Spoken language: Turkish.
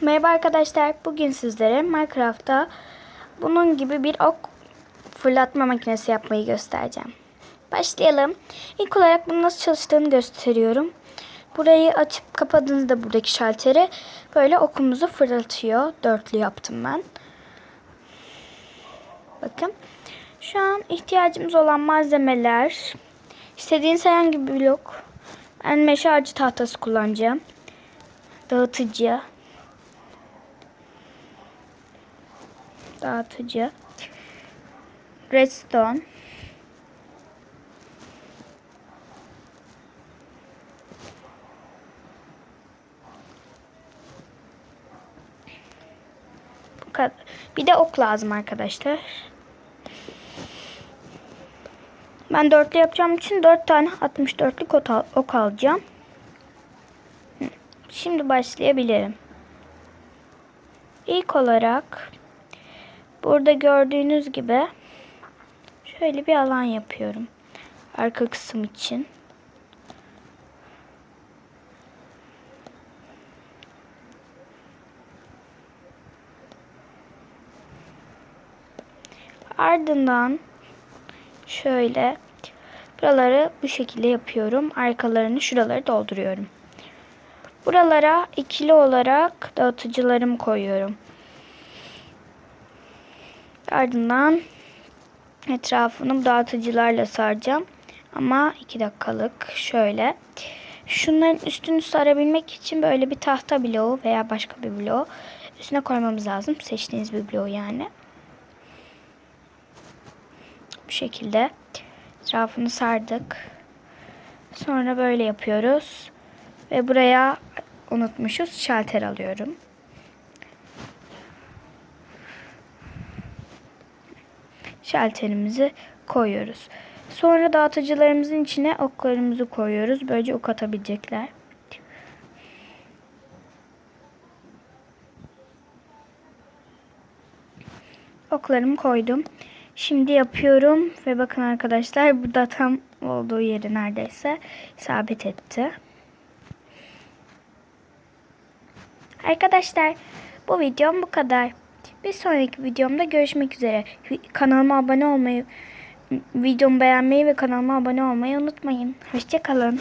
Merhaba arkadaşlar. Bugün sizlere Minecraft'ta bunun gibi bir ok fırlatma makinesi yapmayı göstereceğim. Başlayalım. İlk olarak bunun nasıl çalıştığını gösteriyorum. Burayı açıp kapadığınızda buradaki şalteri böyle okumuzu fırlatıyor. Dörtlü yaptım ben. Bakın. Şu an ihtiyacımız olan malzemeler istediğiniz herhangi bir blok. Ben meşe ağacı tahtası kullanacağım. Dağıtıcı. Dağıtıcı. Redstone. Bu kadar. Bir de ok lazım arkadaşlar. Ben dörtlü yapacağım için dört tane 64'lük ok al- ok alacağım. Şimdi başlayabilirim. İlk olarak burada gördüğünüz gibi şöyle bir alan yapıyorum. Arka kısım için. Ardından şöyle buraları bu şekilde yapıyorum. Arkalarını şuraları dolduruyorum. Buralara ikili olarak dağıtıcılarımı koyuyorum. Ardından etrafını dağıtıcılarla saracağım. Ama 2 dakikalık şöyle. Şunların üstünü sarabilmek için böyle bir tahta bloğu veya başka bir bloğu üstüne koymamız lazım. Seçtiğiniz bir bloğu yani. Bu şekilde etrafını sardık. Sonra böyle yapıyoruz. Ve buraya unutmuşuz. Şalter alıyorum. Şalterimizi koyuyoruz. Sonra dağıtıcılarımızın içine oklarımızı koyuyoruz. Böylece ok atabilecekler. Oklarımı koydum. Şimdi yapıyorum ve bakın arkadaşlar burada tam olduğu yeri neredeyse isabet etti. Arkadaşlar bu videom bu kadar. Bir sonraki videomda görüşmek üzere. Kanalıma abone olmayı, videomu beğenmeyi ve kanalıma abone olmayı unutmayın. Hoşçakalın.